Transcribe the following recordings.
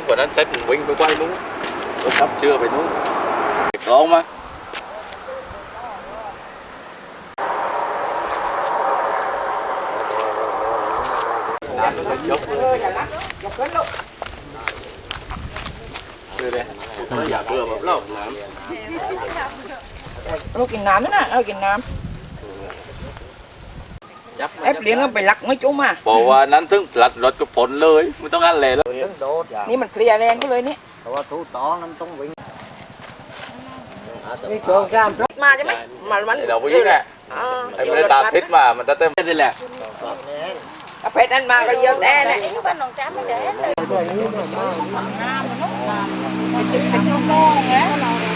งกว่านั้นเซ็ตมันวิ่งไปไกวนู้นรถทับเชื่อไปนู้นร้องมา ยกเลยคือเลยอยากเรือแบบเล่าน้ เรากินน้ำนั่นน่ะเรากินน้ ำ ยับำเอฟเลี้ยงก็ไปลักไม่จุ้มอะบอกว่านั้นถึงหลัดรถก็ผลเลยไม่ต้องอันเลยแล้วโดดอย่างนี่มันเคลียร์แรงก็เลยนี่เพราะว่าตู้ต่อน้ำต้องวิ่งนี่โครงการมาใช่ไหมมาวันเราไปยิ่งแหละอ่าไอ้ไม่ได้ตามพิษมา มันจะเต็มนี่แหละถ้าเพชรนั้นมาก็เยอะแน่เนี่ยบ้านหนองจ้าไม่ได้เลย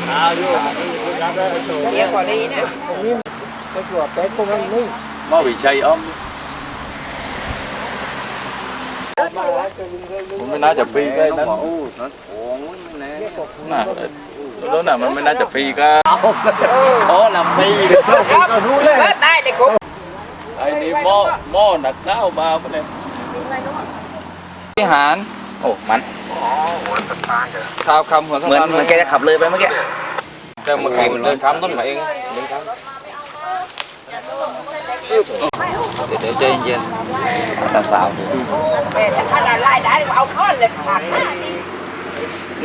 เอาอยู่รับได้ตัวเยอะกว่านี้เนี่ยไปตรวจเต็มพวกนั้นนี่ มอวิชัยอ้อมมันไม่น่าจะฟรีก็นั้นะโอ้โอ้ยไม่แน่น่ะแล้วน่ะมันไม่น่าจะฟรีก็โอ้ลำปีเลยก็รู้เลยได้เลยคุไอ้นี่หม้อหม้อหนักข้าวมาปะเนี่ยที่หารโอ้มันข้าวคำหัวเหมือนเหมือนแกจะขับเลยไปเมื่อกี้แต่เมื่อกี้มันเดินคำต้นมาเองเดี๋ เดี๋ยวใจเย็นตาสาวแม่ถ้าขนาดไล่ได้เอาท่อนเลยขาดหน้านี่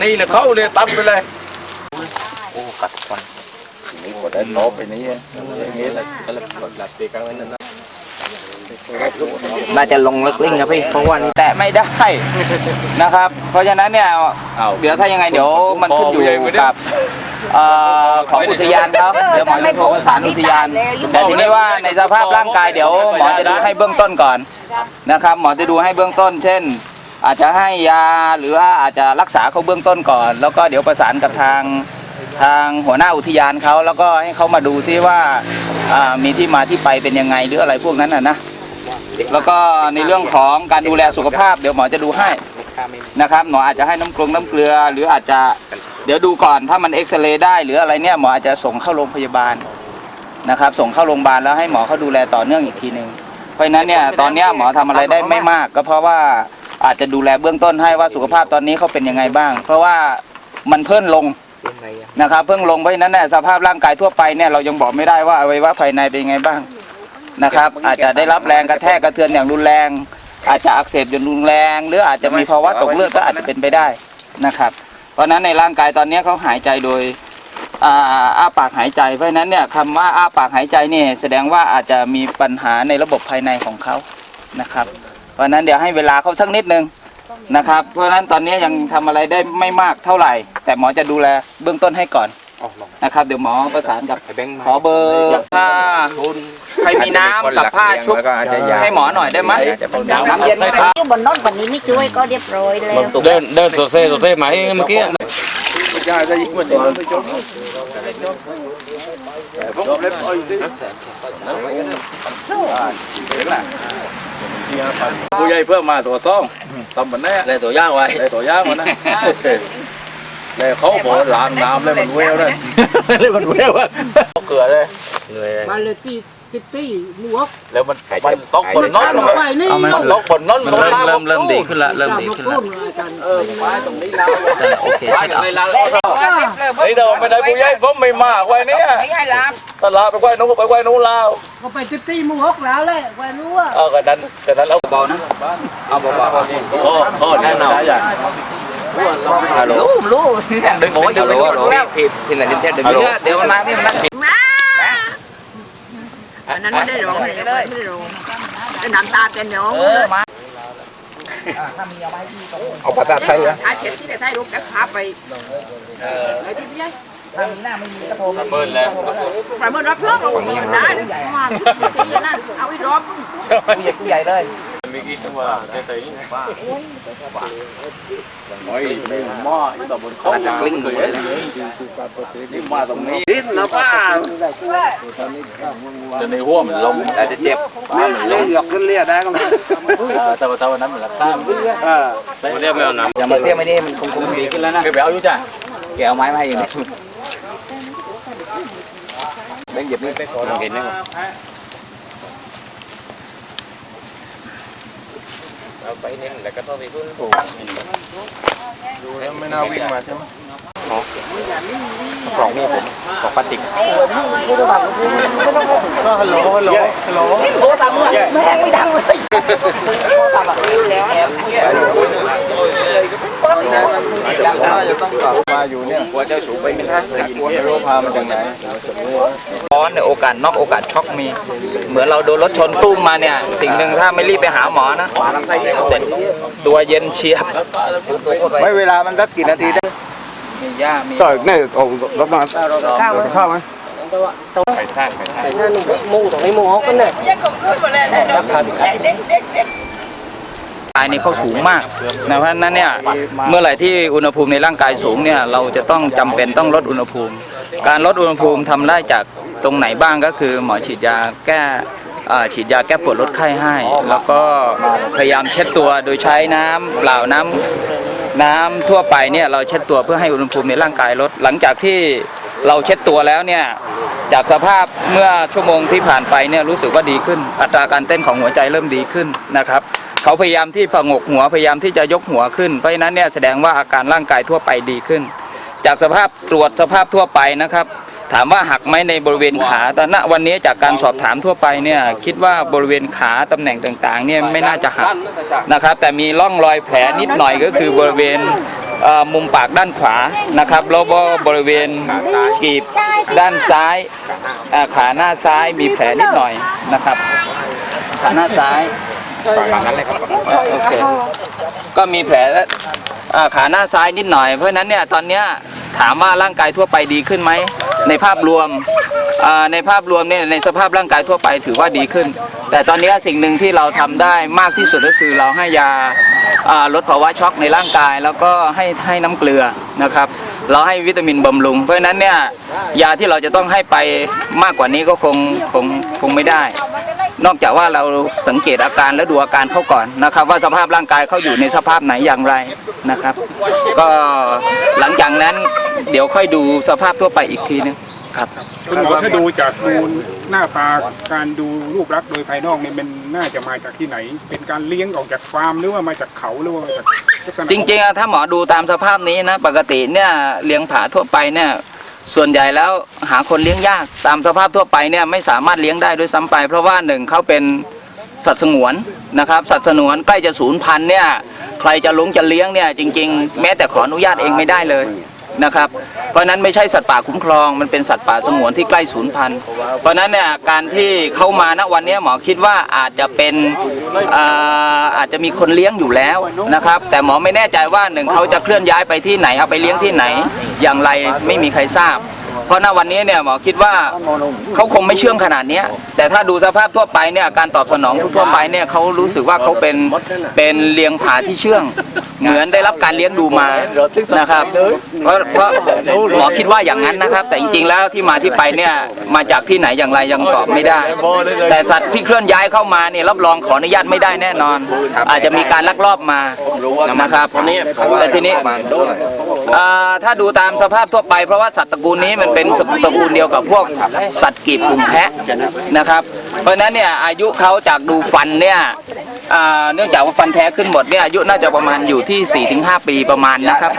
นี่นะเขาเลยตัดไปเลยโอ้กัดฟันนี่กดได้น้ไปนี้อย่างนี้เลยก็เลยกดหลับตีกันไว้นั่นนะน่าจะลงลึกลิ่งนะพี่เพราะว่านี่แตะไม่ได้นะครับ เพราะฉะนั้นเนี่ยเอาเดี๋ยวถ้ายังไงเดี๋ยวมันขึ้นอยู่กับ เอ่อของอุทยานครับเดี๋ยวหมอจะโทรประสานอุทยาน แต่ทีนี้ว่าในสภาพร่างกายเดี๋ยวหมอจะดูให้เบื้องต้นก่อนนะครับ หมอจะดูให้เบื้องต้น เช่น อาจจะให้ยาหรือว่าอาจจะรักษาเขาเบื้องต้นก่อน แล้วก็เดี๋ยวประสานกับทางทางหัวหน้าอุทยานเขาแล้วก็ให้เขามาดูซิว่าอ่ามีที่มาที่ไปเป็นยังไงหรืออะไรพวกนั้นนะนะแล้วก็ในเรื่องของการดูแลสุขภาพเดี๋ยวหมอจะดูให้นะครับหมออาจจะให้น้ำกรองน้ำเกลือ หรืออาจจะเดี๋ยวดูก่อนถ้ามันเอ็กซเรย์ได้หรืออะไรเนี่ยหมออาจจะส่งเข้าโรงพยาบาลนะครับ ส่งเข้าโรงพยาบาลแล้วให้หมอเขาดูแลต่อเนื่องอีกทีหนึ่งเพราะฉะนั้นเนี่ยตอนเนี้ยหมอทำอะไรได้ไม่มาก ก็เพราะว่าอาจจะดูแลเบื้องต้นให้ว่าสุขภาพตอนนี้เขาเป็นยังไงบ้าง เพราะว่ามันเพิ่มลงนะครับ เพิ่งลงเพราะฉะนั้นเนี่ยสภาพร่างกายทั่วไปเนี่ยเรายังบอกไม่ได้ว่าอวัยวะภายในเป็นยังไงบ้างนะครับ อาจจะได้รับแรงกระแทกกระเทือนอย่างรุนแรง อาจจะอักเสบอย่างรุนแรง หรืออาจจะมีภาวะตกเลือดก็อาจจะเป็นไปได้นะครับ เพราะฉะนั้นในร่างกายตอนนี้เขาหายใจโดยอาอ้าปากหายใจ เพราะฉะนั้นเนี่ยคำว่าอ้าปากหายใจเนี่ยแสดงว่าอาจจะมีปัญหาในระบบภายในของเขานะครับ เพราะฉะนั้นเดี๋ยวให้เวลาเขาสักนิดนึงนะครับ เพราะฉะนั้นตอนนี้ยังทำอะไรได้ไม่มากเท่าไหร่ แต่หมอจะดูแลเบื้องต้นให้ก่อน นะครับ เดี๋ยวหมอประสานกับขอเบอร์ผ้าใครมีน้ำกับผ้าชุบให้หมอหน่อยได้ไหมน้ำเย็นไหมครับอยู่บนโน้นวันนี้นี่ช่วยก็เรียบร้อยแล้วเดินเดินตัวเซ่ตัวเซ่ไหมเมื่อกี้ผู้ใหญ่เพิ่มมาตัวซ่องทำมันแน่เลยตัวย่างไว้ได้ตัวย่างมันนะ แต่เขาบอกล้างน้ำแล้วมันเวลเลยเลยมันเวลอะเกลือเลยมาเลยตีตีตีหมวกแล้วมันมันตกบนน้นไปนี่มันตกบนน้นมันเริ่มเริ่มเริ่มดีขึ้นละเริ่มดีขึ้นละเออไม้ตรงนี้เราโอเคไม้ตรงนี้เราเลยเลยเลยเฮ้ยเดี๋ยวไม่ได้ผู้ใหญ่ผมไม่มากไว้เนี่ยไม่ให้รับตลาดไปไว้นู้นไปไว้นู้นแล้วก็ไปตีตีหมวกแล้วเลยไว้รู้ว่าเออกันนั้นกันนั้นเอาเบานะเอาเบาๆโอ้โอ้แน่นอนอย่าง ฮัลโหลรู้รู้ดึงโอ้ยเดี๋ยวรู้แล้วผิดผิดไหนผิดแท้เดี๋ยวเดี๋ยวมันมาพี่มันนั่งอันนั้นไม่ได้ร้องเลยไม่ได้ร้องแต่น้ำตาเต็มหนองเออมาเอาภาษาไทยอะอาเช็ดที่ได้ไทยลูกแกพาไปไอ้ที่พี่ใหญ่เบิ้ลแล้วไปเมื่อรับเพื่อนเรามันได้มาตีนั่นเอาอีรอบใหญ่กูใหญ่เลย มีกี่ตัวเจ๊ตีโอ้ยไม่หม้อที่ต่อบนเขาจะกลิ้งเลยนี่มาตรงนี้ดิ้นนะป้าจะในหัวมันลงอาจจะเจ็บเล่นเล่นหยอกขึ้นเรียได้ก็ไม่แต่ว่าแต่วันนั้นมันรับตามวันนี้ไม่เอาน้ำอย่ามาเทียบไม่ได้มันคงคงดีขึ้นแล้วนะแกไปเอาอยู่จ้ะแกเอาไม้มาอย่างนี้แบงค์หยียบนี่ไปก่อนเห็นไหม เอาไปเน้นแหละก็ต้องไปพุ่นดูแล้วไม่น่าวิ่งมาใช่ไหม กล่องนี่ผมกล่องพลาสติกก็ฮัลโหลฮัลโหลฮัลโหลโทรศัพท์มึงแม่งไม่ดังเลยโทรศัพท์อะแล้วแอบเนี่ยน่าจะต้องกลับมาอยู่เนี่ยหัวเจ้าสูงไปไม่ทันไม่รู้พามาจากไหนร้อนเนี่ยโอกาสนอกโอกาสช็อกมี เหมือนเราโดนรถชนตุ้มมาเนี่ย สิ่งหนึ่งถ้าไม่รีบไปหาหมอนะเสร็จตัวเย็นเชียบไม่เวลามันสักกี่นาทีได้ มีหญ้ามีต่อยเนี่ยเอารถมาข้าวไหมไข่ท่านไข่ท่านกายนี่เขาสูงมากนะเพราะฉะนั้นเนี่ยเมื่อไหร่ที่อุณหภูมิในร่างกายสูงเนี่ยเราจะต้องจำเป็นต้องลดอุณหภูมิ การลดอุณหภูมิทำได้จากตรงไหนบ้างก็คือหมอฉีดยาแก้อ่าฉีดยาแก้ปวดลดไข้ให้ แล้วก็พยายามเช็ดตัวโดยใช้น้ำเปล่าน้ำ น้ำทั่วไปเนี่ยเราเช็ดตัวเพื่อให้อุณหภูมิในร่างกายลด หลังจากที่เราเช็ดตัวแล้วเนี่ยจากสภาพเมื่อชั่วโมงที่ผ่านไปเนี่ยรู้สึกว่าดีขึ้น อัตราการเต้นของหัวใจเริ่มดีขึ้นนะครับเขาพยายามที่ผงกหัวพยายามที่จะยกหัวขึ้นเพราะฉะนั้นเนี่ยแสดงว่าอาการร่างกายทั่วไปดีขึ้น จากสภาพตรวจสภาพทั่วไปนะครับ ถามว่าหักไหมในบริเวณขาแต่ณวันนี้จากการสอบถามทั่วไปเนี่ยคิดว่าบริเวณขาตำแหน่งต่างๆเนี่ยไม่น่าจะหักนะครับ แต่มีร่องรอยแผลนิดหน่อยก็คือบริเวณมุมปากด้านขวานะครับแล้วก็บริเวณกีบด้านซ้ายขาหน้าซ้ายมีแผลนิดหน่อยนะครับขาหน้าซ้าย โอเคก็มีแผลอ่าขาหน้าซ้ายนิดหน่อย เพราะฉะนั้นเนี่ยตอนเนี้ยถามว่าร่างกายทั่วไปดีขึ้นไหมในภาพรวมในภาพรวมเนี่ยในสภาพร่างกายทั่วไปถือว่าดีขึ้น แต่ตอนนี้สิ่งหนึ่งที่เราทำได้มากที่สุดก็คือเราให้ยาลดภาวะช็อกในร่างกาย แล้วก็ให้ให้น้ำเกลือนะครับ เราให้วิตามินบำรุง เพราะฉะนั้นเนี่ยยาที่เราจะต้องให้ไปมากกว่านี้ก็คงคงคงไม่ได้ นอกจากว่าเราสังเกตอาการและดูอาการเขาก่อนนะครับ ว่าสภาพร่างกายเขาอยู่ในสภาพไหนอย่างไรนะครับ ก็หลังจากนั้นเดี๋ยวค่อยดูสภาพทั่วไปอีกทีนึงครับคุณหมอถ้าดูจากดูหน้าตาการดูรูปลักษณ์โดยภายนอกเนี่ยมันน่าจะมาจากที่ไหน เป็นการเลี้ยงออกจากฟาร์มหรือว่ามาจากเขาหรือว่ามาจากลักษณะจริงๆอะถ้าหมอดูตามสภาพนี้นะ ปกติเนี่ยเลี้ยงผาทั่วไปเนี่ย ส่วนใหญ่แล้วหาคนเลี้ยงยากตามสภาพทั่วไปเนี่ยไม่สามารถเลี้ยงได้ด้วยซ้ำไป เพราะว่าหนึ่งเขาเป็นสัตว์สงวนนะครับ สัตว์สงวนใกล้จะสูญพันธุ์เนี่ยใครจะลงจะเลี้ยงเนี่ยจริง ๆ แม้แต่ขออนุญาตเองไม่ได้เลย นะครับ เพราะนั้นไม่ใช่สัตว์ป่าคุ้มครอง มันเป็นสัตว์ป่าสงวนที่ใกล้สูญพันธุ์ เพราะนั้นเนี่ยการที่เข้ามาณวันนี้หมอคิดว่าอาจจะเป็นอาอาจจะมีคนเลี้ยงอยู่แล้วนะครับ แต่หมอไม่แน่ใจว่าหนึ่งเขาจะเคลื่อนย้ายไปที่ไหนเอาไปเลี้ยงที่ไหน อย่างไรไม่มีใครทราบ เพราะณวันนี้เนี่ยหมอคิดว่าเขาคงไม่เชื่องขนาดเนี้ยแต่ถ้าดูสภาพทั่วไปเนี่ยการตอบสนองทั่วๆไปเนี่ยเขารู้สึกว่าเขาเป็นเป็นเลี้ยงผาที่เชื่อง เหมือนได้รับการเลี้ยงดูมานะครับเพราะเพราะหมอคิดว่าอย่างนั้นนะครับ แต่จริงๆแล้วที่มาที่ไปเนี่ยมาจากที่ไหนอย่างไรยังตอบไม่ได้ แต่สัตว์ที่เคลื่อนย้ายเข้ามาเนี่ยรับรองขออนุญาตไม่ได้แน่นอน อาจจะมีการลักลอบมานะครับแต่ทีนี้ อ่าถ้าดูตามสภาพทั่วไปเพราะว่าสัตว์ตระกูลนี้มันเป็นตระกูลเดียวกับพวกสัตว์กีบกลุ่มแพะนะครับ เพราะฉะนั้นเนี่ยอายุเขาจากดูฟันเนี่ยอ่าเนื่องจากว่าฟันแท้ขึ้นหมดเนี่ยอายุน่าจะประมาณอยู่ที่ 4-5 ปีประมาณนะครับ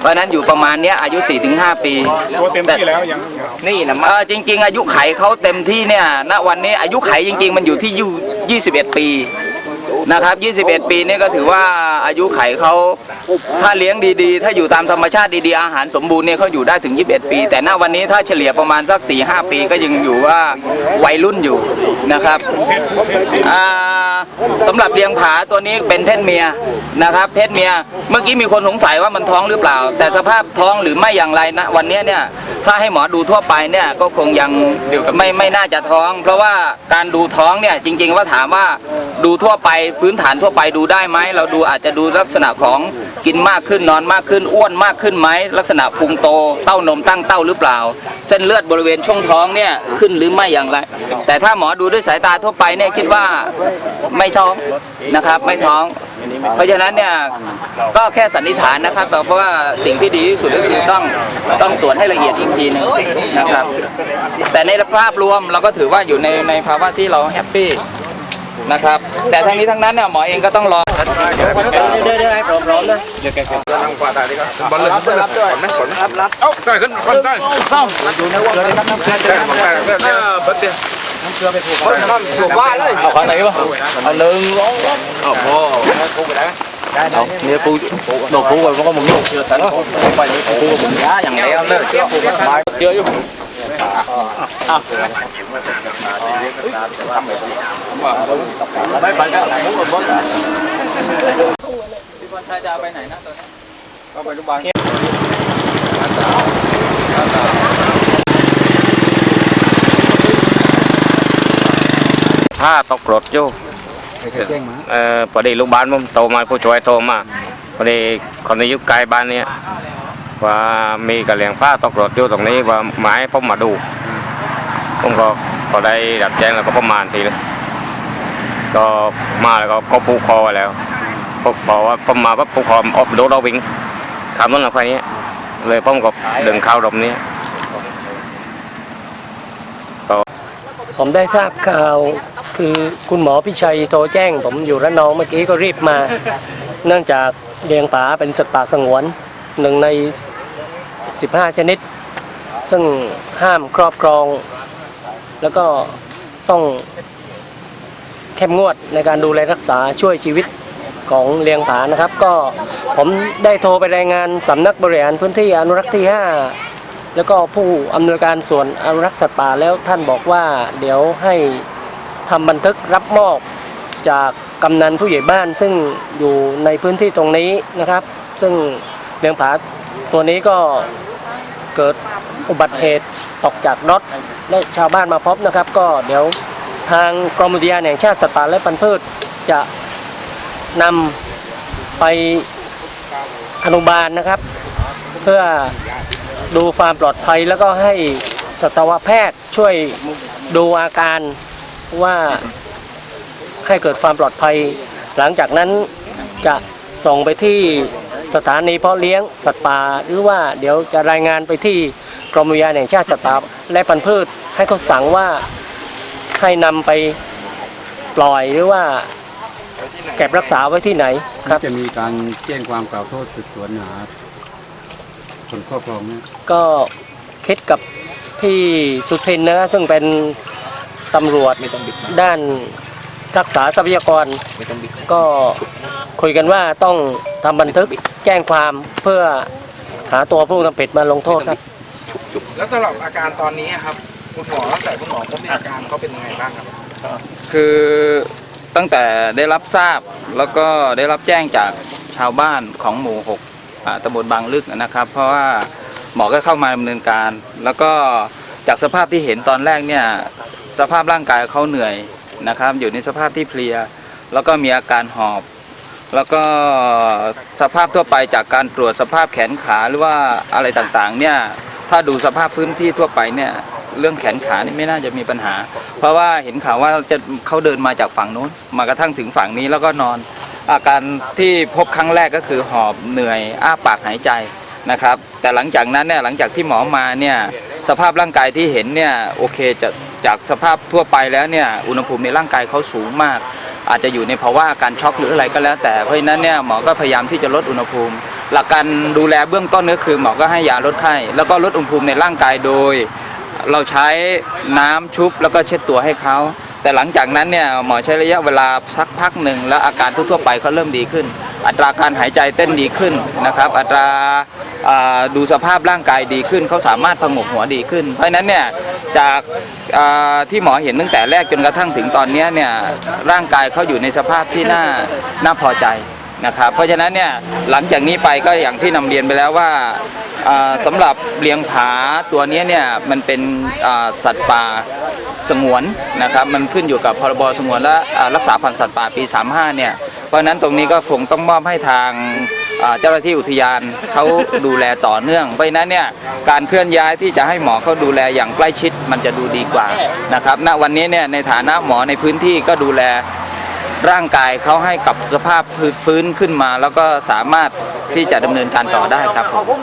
เพราะฉะนั้นอยู่ประมาณเนี้ยอายุ 4-5 ปีตัวเต็มที่แล้วยังนี่นะเออจริง ๆ อายุไขเขาเต็มที่เนี่ยณวันนี้อายุไขจริง ๆ มันอยู่ที่ยุ21ปี นะครับ 21 ปีนี่ก็ถือว่าอายุไขเขาถ้าเลี้ยงดีๆ ถ้าอยู่ตามธรรมชาติดีๆ อาหารสมบูรณ์เนี่ยเขาอยู่ได้ถึง 21 ปี แต่ณวันนี้ถ้าเฉลี่ยประมาณสัก 4-5 ปีก็ยังอยู่ว่าวัยรุ่นอยู่นะครับอ่า สำหรับเลี้ยงผาตัวนี้เป็นเพศเมียนะครับ เพศเมีย เมื่อกี้มีคนสงสัยว่ามันท้องหรือเปล่า แต่สภาพท้องหรือไม่อย่างไรนะวันนี้เนี่ยถ้าให้หมอดูทั่วไปเนี่ยก็คงยังไม่ไม่น่าจะท้อง เพราะว่าการดูท้องเนี่ยจริง ๆ ว่าถามว่าดูทั่วไปพื้นฐานทั่วไปดูได้ไหมเราดูอาจจะดูลักษณะของกินมากขึ้นนอนมากขึ้นอ้วนมากขึ้นไหมลักษณะพุงโตเต้านมตั้งเต้าหรือเปล่า เส้นเลือดบริเวณช่องท้องเนี่ยขึ้นหรือไม่อย่างไร แต่ถ้าหมอดูด้วยสายตาทั่วไปเนี่ยคิดว่าไม่ท้องนะครับไม่ท้อง เพราะฉะนั้นเนี่ยก็แค่สันนิษฐานนะครับแต่เพราะว่าสิ่งที่ดีที่สุดก็คือต้องต้องตรวจให้ละเอียดอีกทีหนึงนะครับ แต่ในภาพรวมเราก็ถือว่าอยู่ในในภาวะที่เราแฮปปี้นะครับแต่ทั้งนี้ทั้งนั้นเนี่ยหมอเองก็ต้องรอเดี๋ยวเดี๋ยวให้พร้อมๆนะบอลรับด้วยรับด้วยรับรับเอ้าได้ขึ้นคนได้ เข้าถูกว่าเลยเอาข้างไหนวะเอาหนึ่งสองเอาพอเอาเนี่ยปูโดดปูไว้เพราะว่ามึงโยกเชือกฉันไปเลยปูกับมึงย้าอย่างเดียวเลยเชื่ออยู่ไม่ไปก็มุกกับมุกพี่บอลชายจะไปไหนนะตัวนี้ก็ไปโรงพยาบาล ถ้าตกรถอยู่เอ่อพอดีลูกบ้านผมโทรมาผู้ช่วยโทรมาพอดีคนที่อยู่ใกล้บ้านเนี้ยว่ามีกระเหลียงผ้าตกรถอยู่ตรงนี้ว่าหมายผมมาดูผมก็พอได้รับแจ้งแล้วก็ประมาณทีนึงก็มาแล้วก็ก็ผูกคอไว้แล้วผมบอกว่าผมมาปั๊บผูกคอออกโดดเราวิ่งขามต้นหลังไฟนี้เลยผมก็ดึงเข้ารมนี้ผมได้ทราบข่าว คือคุณหมอพิชัยโทรแจ้ง ผมอยู่ระนองเมื่อกี้ก็รีบมา เนื่องจากเลียงผาเป็นสัตว์ป่าสงวนหนึ่งใน 15 ชนิด ซึ่งห้ามครอบครอง แล้วก็ต้องเข้มงวดในการดูแลรักษาช่วยชีวิตของเลียงผานะครับ ก็ผมได้โทรไปรายงานสำนักบริหารพื้นที่อนุรักษ์ที่ 5 แล้วก็ผู้อำนวยการส่วนอนุรักษ์สัตว์ป่าแล้วท่านบอกว่าเดี๋ยวให้ ทำบันทึกรับมอบจากกำนันผู้ใหญ่บ้านซึ่งอยู่ในพื้นที่ตรงนี้นะครับ ซึ่งเลี้ยงผาตัวนี้ก็เกิดอุบัติเหตุตกจากรถและชาวบ้านมาพบนะครับ ก็เดี๋ยวทางกรมอุทยานแห่งชาติสัตว์ป่าและพันธุ์พืชจะนำไปอนุบาลนะครับ เพื่อดูความปลอดภัยแล้วก็ให้สัตวแพทย์ช่วยดูอาการ ว่าให้เกิดความปลอดภัย หลังจากนั้นจะส่งไปที่สถานีเพาะเลี้ยงสัตว์ป่าหรือว่าเดี๋ยวจะรายงานไปที่กรมอุทยานแห่งชาติสัตว์ป่าและพันธุ์พืชให้เขาสั่งว่าให้นำไปปล่อยหรือว่าเก็บรักษาไว้ที่ไหนครับจะมีการแจ้งความกล่าวโทษสืบสวนหาคนครอบครองเนี่ยก็คิดกับพี่สุทินนะซึ่งเป็น ตำรวจด้านรักษาทรัพยากรก็คุยกันว่าต้องทำบันทึกแจ้งความเพื่อหาตัวผู้ทำผิดมาลงโทษครับ แล้วสำหรับอาการตอนนี้ครับคุณหมอตั้งแต่คุณหมอพบอาการเขาเป็นยังไงบ้างครับ คือตั้งแต่ได้รับทราบแล้วก็ได้รับแจ้งจากชาวบ้านของหมู่หกอ่าตำบลบางลึกนะครับ เพราะว่าหมอก็เข้ามาดำเนินการ แล้วก็จากสภาพที่เห็นตอนแรกเนี่ย สภาพร่างกายเขาเหนื่อยนะครับ อยู่ในสภาพที่เพลีย แล้วก็มีอาการหอบ แล้วก็สภาพทั่วไปจากการตรวจสภาพแขนขาหรือว่าอะไรต่างๆเนี่ยถ้าดูสภาพพื้นที่ทั่วไปเนี่ยเรื่องแขนขานี่ไม่น่าจะมีปัญหา เพราะว่าเห็นข่าวว่าจะเขาเดินมาจากฝั่งนู้น มากระทั่งถึงฝั่งนี้แล้วก็นอน อาการที่พบครั้งแรกก็คือหอบเหนื่อยอ้าปากหายใจนะครับ แต่หลังจากนั้นเนี่ยหลังจากที่หมอมาเนี่ยสภาพร่างกายที่เห็นเนี่ยโอเคจะ จากสภาพทั่วไปแล้วเนี่ยอุณหภูมิในร่างกายเขาสูงมาก อาจจะอยู่ในภาวะอาการช็อกหรืออะไรก็แล้ว แต่เพราะฉะนั้นเนี่ยหมอก็พยายามที่จะลดอุณหภูมิ หลักการดูแลเบื้องต้นก็คือหมอก็ให้ยาลดไข้ แล้วก็ลดอุณหภูมิในร่างกายโดย เราใช้น้ำชุบแล้วก็เช็ดตัวให้เขาแต่หลังจากนั้นเนี่ยหมอใช้ระยะเวลาสักพักหนึ่งแล้วอาการทั่วๆไปเขาเริ่มดีขึ้น อัตราการหายใจเต้นดีขึ้นนะครับ อัตราดูสภาพร่างกายดีขึ้นเขาสามารถผงกหัวดีขึ้น เพราะฉะนั้นเนี่ย จากที่หมอเห็นตั้งแต่แรกจนกระทั่งถึงตอนนี้เนี่ยร่างกายเขาอยู่ในสภาพที่น่าน่าพอใจนะครับเพราะฉะนั้นเนี่ยหลังจากนี้ไปก็อย่างที่นำเรียนไปแล้วว่าอ่าหรับเลี้ยงผาตัวนี้เนี่ยมันเป็นสัตว์ป่าสงวนนะครับมันขึ้นอยู่กับพรบสงวนและรักษาพันธุ์สัตว์ป่าปี 35เนี่ย ราะฉะนั้นตรงนี้ก็คงต้องมอบให้ทางอ่าเจ้าหน้าที่อุทยานเขาดูแลต่อเนื่อง เพราะฉะนั้นเนี่ยการเคลื่อนย้ายที่จะให้หมอเขาดูแลอย่างใกล้ชิดมันจะดูดีกว่านะครับณวันนี้เนี่ยในฐานะหมอในพื้นที่ก็ดูแลร่างกายเขาให้กับสภาพฟื้นขึ้นมา แล้วก็สามารถที่จะดำเนินการต่อได้ครับผม